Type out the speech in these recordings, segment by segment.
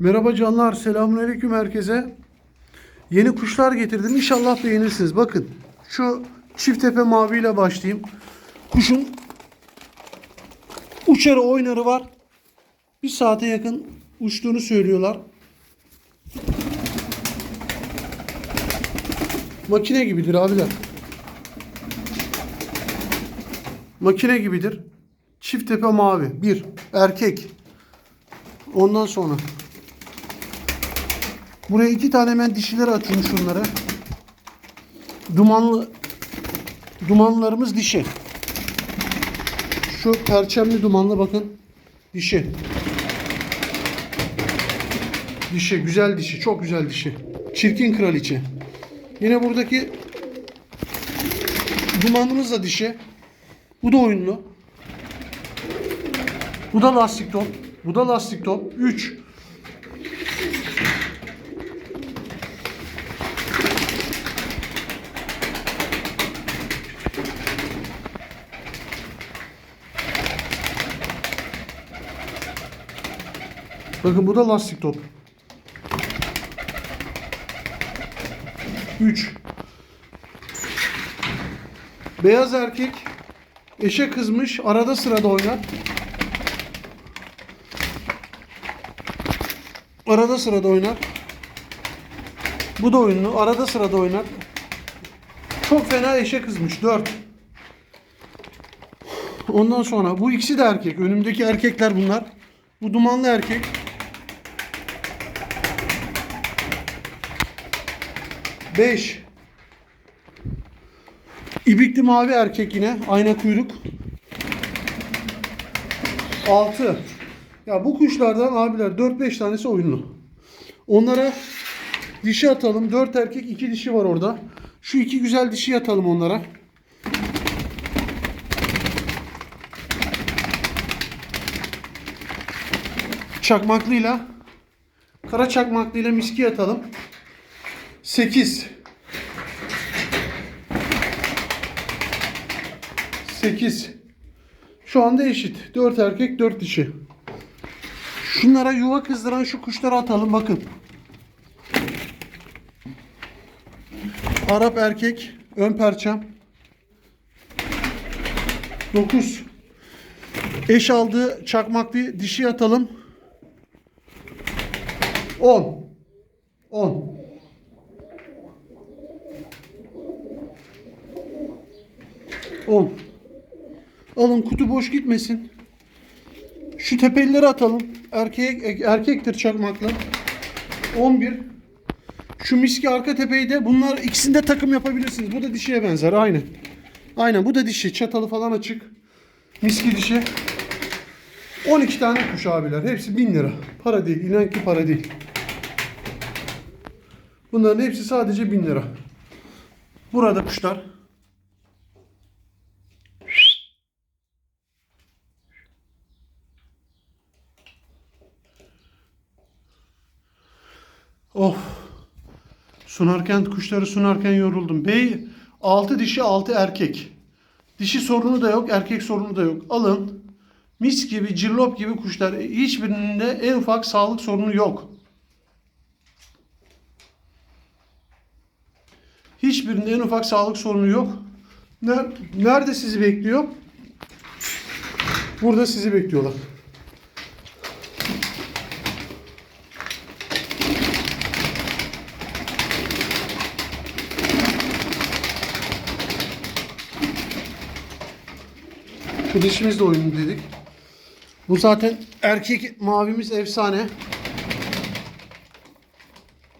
Merhaba canlar, selamünaleyküm herkese. Yeni kuşlar getirdim. İnşallah beğenirsiniz. Bakın şu çift tepe maviyle başlayayım. Kuşun uçarı oynarı var. Bir saate yakın uçtuğunu söylüyorlar. Makine gibidir abiler. Makine gibidir. Çift tepe mavi. Bir. Erkek. Ondan sonra. Buraya iki tane hemen dişiler atayım şunlara. Dumanlı dumanlarımız dişi. Şu perçemli dumanlı bakın. Dişi. Dişi. Güzel dişi. Çok güzel dişi. Çirkin kraliçe. Yine buradaki dumanımız da dişi. Bu da oyunlu. Bu da lastik top. Bu da lastik top. 3. Bakın bu da lastik top. 3. Beyaz erkek eşe kızmış arada sırada oynar. Arada sırada oynar. Bu da oyunlu. Arada sırada oynar. Çok fena eşe kızmış. 4. Ondan sonra bu ikisi de erkek. Önümdeki erkekler bunlar. Bu dumanlı erkek. Beş. İbikli mavi erkek yine. Ayna kuyruk. 6. Ya bu kuşlardan abiler 4-5 tanesi oyunlu. Onlara dişi atalım. 4 erkek 2 dişi var orada. Şu iki güzel dişi atalım onlara. Çakmaklıyla kara çakmaklıyla miski atalım. 8 8 Şu anda eşit. 4 erkek 4 dişi. Şunlara yuva kızdıran şu kuşları atalım bakın. Arap erkek ön perçem. 9 Eş aldığı çakmaklı dişi atalım. 10 10 10 Alın kutu boş gitmesin. Şu tepelileri atalım. Erkek erkektir çakmakla. 11. Şu miski arka tepeyi de bunlar ikisinde takım yapabilirsiniz. Bu da dişiye benzer aynı. Aynen bu da dişi. Çatalı falan açık. Miski dişi. 12 tane kuş abiler. Hepsi 1000 lira. Para değil. İnan ki para değil. Bunların hepsi sadece 1000 lira. Burada kuşlar. Of. Sunarken kuşları sunarken yoruldum. Bey 6 dişi 6 erkek. Dişi sorunu da yok, erkek sorunu da yok. Alın. Mis gibi, cillop gibi kuşlar. Hiçbirinde en ufak sağlık sorunu yok. Hiçbirinde en ufak sağlık sorunu yok. Ner- Nerede sizi bekliyor? Burada sizi bekliyorlar. Şu dişimiz de oyunlu dedik. Bu zaten erkek mavimiz efsane.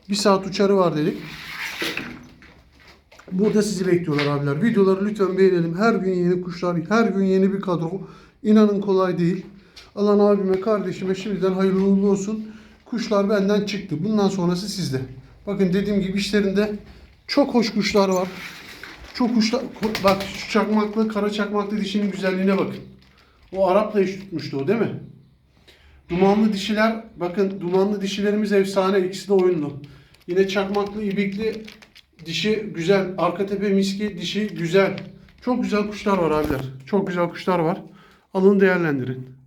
Bir saat uçarı var dedik. Burada sizi bekliyorlar abiler. Videoları lütfen beğenelim. Her gün yeni kuşlar, her gün yeni bir kadro. İnanın kolay değil. Alan abime, kardeşime şimdiden hayırlı uğurlu olsun. Kuşlar benden çıktı. Bundan sonrası sizde. Bakın dediğim gibi işlerinde çok hoş kuşlar var. Çok kuşlar... Bak şu çakmaklı, kara çakmaklı dişinin güzelliğine bakın. O Arap'la eş tutmuştu o değil mi? Dumanlı dişiler, bakın dumanlı dişilerimiz efsane. ikisi de oyunlu. Yine çakmaklı, ibikli dişi güzel. Arka tepe miski dişi güzel. Çok güzel kuşlar var abiler. Çok güzel kuşlar var. Alın değerlendirin.